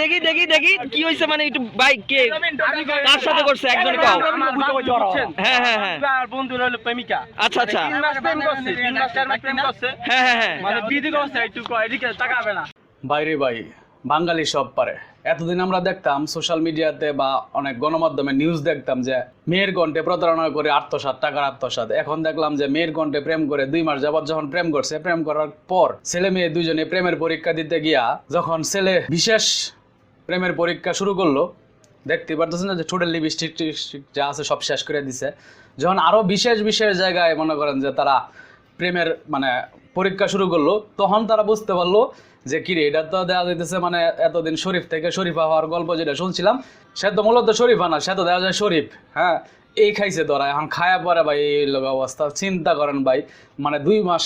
দেখি দেখি দেখি। কি হয়েছে মানে একটু বাইক কে? কার সাথে করছে একজন কাও। হ্যাঁ হ্যাঁ হ্যাঁ। বন্ধু হলো প্রেমিকা। আচ্ছা আচ্ছা। তিন মাস প্রেম করছে তিন মাস চার মাস প্রেম করছে হ্যাঁ হ্যাঁ। হ্যাঁ মানে বিধি করছে একটু কয়, এদিকে তাকাবে না। বাইরে ভাই বাঙালি সব পারে। এতদিন আমরা দেখতাম সোশ্যাল মিডিয়াতে বা অনেক গণমাধ্যমে নিউজ দেখতাম যে মেয়ের কণ্ঠে প্রতারণা করে আত্মসাত টাকার আত্মসাত এখন দেখলাম যে মেয়ের কণ্ঠে প্রেম করে দুই মাস যাবত যখন প্রেম করছে, প্রেম করার পর ছেলে মেয়ে দুজনে প্রেমের পরীক্ষা দিতে গিয়া যখন ছেলে বিশেষ প্রেমের পরীক্ষা শুরু করল দেখতে পারতেছেন না যে ঠোঁটের লিপস্টিক যা আছে সব শেষ করে দিছে। যখন আরও বিশেষ বিশেষ জায়গায় মনে করেন যে তারা প্রেমের মানে পরীক্ষা শুরু করল, তখন তারা বুঝতে পারল যে কিরে এটা তো দেওয়া যাইতেছে মানে এতদিন শরীফ থেকে শরীফা হওয়ার গল্প যেটা শুনছিলাম, সে তো মূলত শরীফা না, সে তো দেওয়া যায় শরীফ হ্যাঁ? এই খাইছে তোরা, এখন খায়া পরে ভাই, এই লোক অবস্থা, চিন্তা করেন ভাই মানে দুই মাস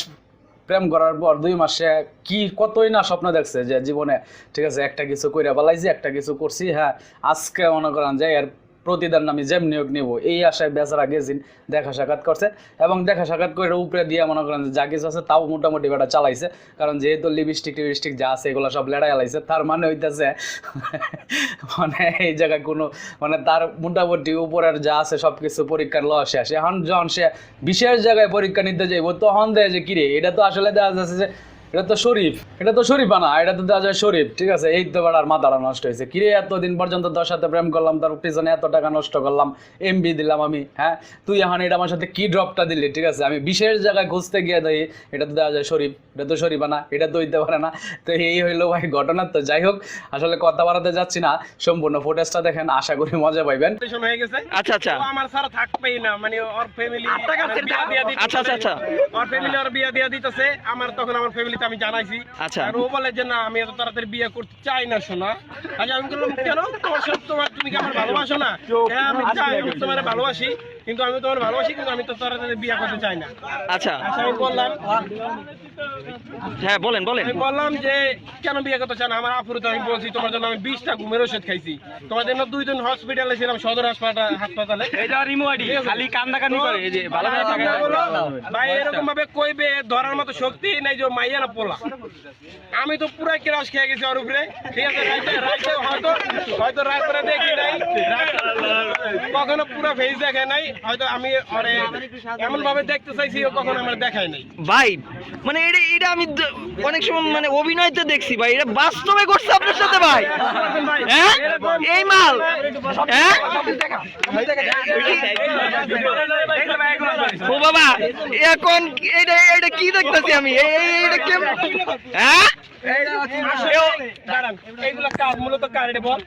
প্রেম করার পর দুই মাসে কি কতই না স্বপ্ন দেখছে যে, জীবনে, ঠিক আছে, একটা কিছু কইরা পালাইছি একটা কিছু করছি হ্যাঁ? আজকে মনে করেন যে, এর প্রতিদান আমি যেমনি হোক নিব। এই আশায় বেচারা গেছিন দেখা সাক্ষাৎ করছে এবং দেখা সাক্ষাৎ করে উপরে দিয়ে মনে করেন যা কিছু আছে তাও মোটামুটি বেটা চালাইছে। কারণ যেহেতু লিপস্টিক টিপস্টিক যা আছে এগুলো সব লেড়াই আলাইছে, তার মানে হইতেছে মানে এই জায়গায় কোনো মানে তার মোটামুটি উপরের যা আছে সব কিছু পরীক্ষার ল শেষ। এখন যখন সে বিশেষ জায়গায় পরীক্ষা নিতে যাইব, তখন দেয় যে, কিরে, এটা তো আসলে দেখা যাচ্ছে যে এটা তো শরীফ এটা তো শরীফ না এটা তো দেওয়া যায় শরীফ ঠিক আছে? এই তো বেড়ার মাথাটা নষ্ট হয়েছে। কিরে এতদিন পর্যন্ত দশ সাথে প্রেম করলাম তার পিছনে এত টাকা নষ্ট করলাম এমবি দিলাম আমি হ্যাঁ? তুই এখন এটা আমার সাথে কি ড্রপটা দিলি ঠিক আছে? আমি বিশেষ জায়গায় খুঁজতে গিয়ে দেখি এটা তো দেওয়া যায় শরীফ এটা তো শরীফ না এটা তো হইতে পারে না। তো এই হইল ভাই ঘটনা তো যাই হোক আসলে কথা বাড়াতে যাচ্ছি না সম্পূর্ণ ফুটেজটা দেখেন আশা করি মজা পাইবেন। হয়ে গেছে। আচ্ছা আচ্ছা। আমার ছাড়া থাকবেই না মানে ওর ফ্যামিলি আচ্ছা, আচ্ছা, আচ্ছা। ওর ফ্যামিলি ওর বিয়া দিয়া দিতেছে আমার তখন আমার ফ্যামিলিতে আমি জানাইছি। আচ্ছা। আর ও বলে যে না আমি এত তাড়াতাড়ি বিয়ে করতে চাই না শোনা আচ্ছা আমি বললাম কেন? তোমার সাথে তোমার তুমি কি আমার ভালোবাসো না? হ্যাঁ আমি চাই আমি তোমার ভালোবাসি। কিন্তু আমি তোমার ভালোবাসি কিন্তু আমি তো তাড়াতাড়ি বিয়ে করতে চাই না। আচ্ছা। আচ্ছা আমি বললাম হ্যাঁ বলেন বলেন। আমি বললাম যে কেন বিয়ে করতে চান আমার আপুরে তো আমি বলছি তোমার জন্য আমি বিশটা ঘুমের ওষুধ খাইছি। তোমার জন্য দুই দিন হসপিটালে ছিলাম সদর হাসপাতাল। হাসপাতালে এটা রিমোয়াডি খালি কান্দাকানি করে এই যে ভালো করে টাকা ভাই এরকম ভাবে কইবে ধরার মতো শক্তি নাই যে মাইয়া না পোলা। আমি তো পুরো ক্রাশ খেয়ে গেছি ওর উপরে। ঠিক আছে রাইতে রাইতে হয়তো হয়তো রাত করে দেখি নাই। রাত- কখনো পুরো ফেস দেখে নাই, হয়তো আমি ওরে এমন ভাবে দেখতে চাইছি, ও কখনো আমার দেখায় নাই। ভাই মানে এটা এটা আমি অনেক সময় মানে অভিনয়তে দেখছি, ভাই। এটা বাস্তবে করছে আপনার সাথে, ভাই। হ্যাঁ? এই মাল। হ্যাঁ? ও বাবা, এখন এটা এটা কি দেখতেছি আমি? এই এই- এটা কেম হ্যাঁ? দাঁড়ান এইগুলা কার মূলত কার এটা বল?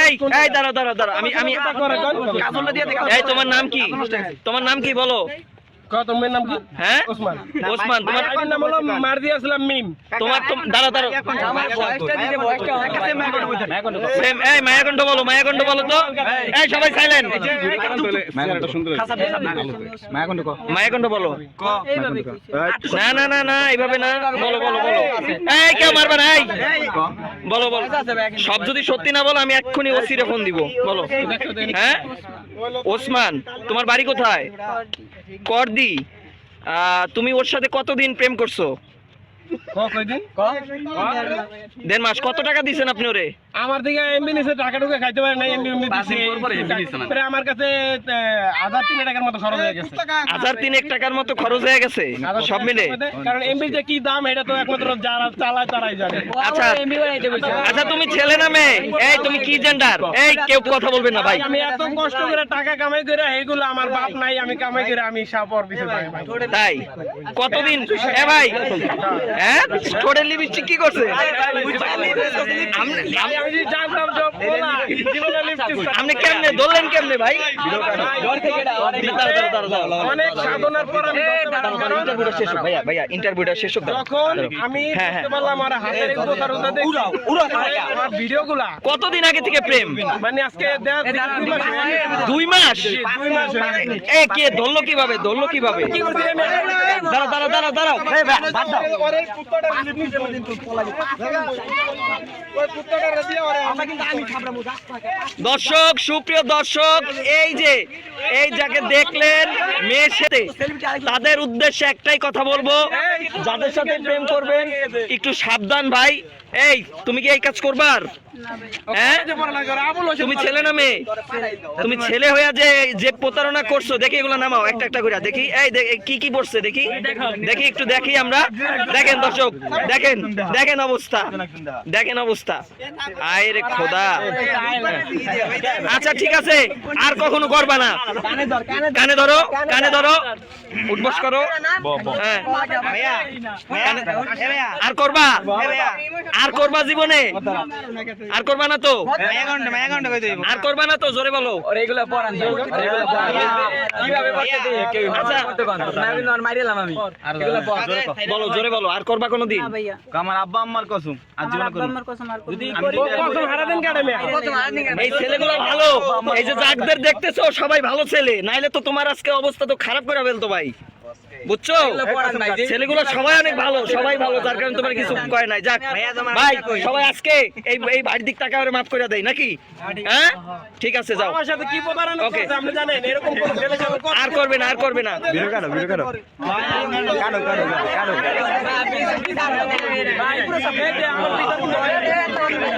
এই এই দাঁড়াও দাঁড়াও দাঁড়াও আমি আমি এই তোমার নাম কি? তোমার নাম কি বলো? তোমার নাম কি? হ্যাঁ? ওসমান। ওসমান তোমার আমার নাম হলো মারদি আসলাম মিম। তোমার তো- দাঁড়াও দাঁড়াও। এই মায়াকণ্ঠ বলো মায়াকণ্ঠ বলো তো। এই সবাই সাইলেন্ট মায়াকণ্ঠ বলো। না না না না এইভাবে না। বলো বলো বলো। এই কেউ মারবে না এই। বলো বলো। সব যদি সত্যি না বলো আমি এক্ষুনি ওসিরে ফোন দিব। বলো। হ্যাঁ? ওসমান তোমার বাড়ি কোথায়? করদি। আহ, তুমি ওর সাথে কতদিন প্রেম করছ? দেড় মাস। কত টাকা দিছেন আপনি ওরে? আমার দিকে এমবি নিছে টাকা টুকা খাইতে পারে না এমবি এমবি প্রায় আমার কাছে হাজার তিন টাকার মতো খরচ হয়ে গেছে। হাজার তিনেক টাকার মতো খরচ হয়ে গেছে সব মিলে। কারণ এমবি যে কি দাম এটা তো একমাত্র যারা চালায় তারাই জানে। আচ্ছা আচ্ছা তুমি ছেলে না মেয়ে? এই তুমি কি জেন্ডার এই কেউ কথা বলবে না ভাই। আমি এত কষ্ট করে টাকা কামাই করে এগুলো আমার বাপ নাই আমি কামাই করে আমি সাপর ভাই। তাই? কতদিন? এ ভাই। হ্যাঁ? ঠোঁটের লিপস্টিক কি করছে? আপনি- কেমনে ধরলেন কেমনে ভাই। অনেক সাধনার পর ভাইয়া ভাইয়া ইন্টারভিউটা শেষ হোক। আমি হ্যাঁ, হ্যাঁ। আমার হাতের ভিডিওগুলা কতদিন আগে থেকে প্রেম মানে আজকে দুই মাস হয়ে গেছে। দুই মাস দুই মাস হয়ে গেছে। এ কে ধরলো কীভাবে ধরলো কীভাবে কি করছি আমি? দাঁড়াও দাঁড়াও দাঁড়াও দাঁড়াও বাদ দাও। দর্শক, সুপ্রিয় দর্শক, এই যে, এই যাকে দেখলেন মেয়ের সাথে, তাদের উদ্দেশ্যে একটাই কথা বলব। যাদের সাথে প্রেম করবেন, একটু সাবধান ভাই। এই, তুমি কি এই কাজ করবার? হ্যাঁ? তুমি ছেলে না মেয়ে? তুমি ছেলে হইয়া যে যে প্রতারণা করছ, দেখি এগুলো নামাও, একটা একটা করে দেখি, এই কি কি পড়ছে দেখি। দেখি, একটু দেখি আমরা। দেখেন দর্শক, দেখেন দেখেন অবস্থা। দেখেন অবস্থা। আয় রে খোদা। আচ্ছা ঠিক আছে। আর কখনো করবা না। কানে ধরো কানে ধরো। উঠবস করো। হ্যাঁ। আর করবা? আর করবা জীবনে? আর করবা না তো? আর করবা না তো? জোরে বলো। আচ্ছা। বলো জোরে বলো। আর করবা কোনো দিন? আমার আব্বা আম্মার কসম। আর জীবন এই ছেলেগুলো ভালো। এই যে জাগদের দেখতেছো সবাই ভালো ছেলে। নাইলে তো তোমার আজকে অবস্থা তো খারাপ করে ফেলতো ভাই। বুঝছ? ছেলেগুলো সবাই অনেক ভালো সবাই ভালো যার কারণে তোমার কিছু কয় নাই। যাক ভাই সবাই আজকে এই এই বাড়ির দিক টাকা মাফ করে দেয় নাকি? হ্যাঁ? ঠিক আছে যাও। আমার সাথে কি প্রতারণা করছে আপনি জানেন এরকম কোন ছেলে সাথে আর করবে না আর করবে না।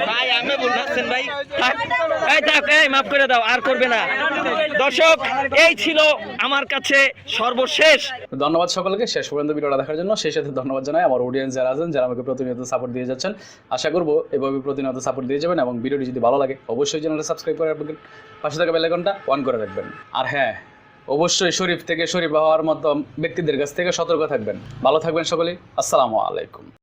ভাই আমি বলছেন ভাই এই থাক এই মাফ করে দাও আর করবে না। দর্শক এই ছিল আমার কাছে সর্বশেষ। ধন্যবাদ সকলকে। শেষ পর্যন্ত ভিডিওটা দেখার জন্য সেই সাথে ধন্যবাদ জানাই আমার অডিয়েন্স যারা আছেন, যারা আমাকে প্রতিনিয়ত সাপোর্ট দিয়ে যাচ্ছেন। আশা করব এভাবে প্রতিনিয়ত সাপোর্ট দিয়ে যাবেন এবং ভিডিওটি যদি ভালো লাগে, অবশ্যই চ্যানেলটা সাবস্ক্রাইব করে রাখবেন। পাশে থাকা বেলাইকনটা অন করে রাখবেন। আর হ্যাঁ অবশ্যই শরীফ থেকে শরীফ হওয়ার মতো ব্যক্তিদের কাছ থেকে সতর্ক থাকবেন। ভালো থাকবেন সকলেই। আসসালামু আলাইকুম।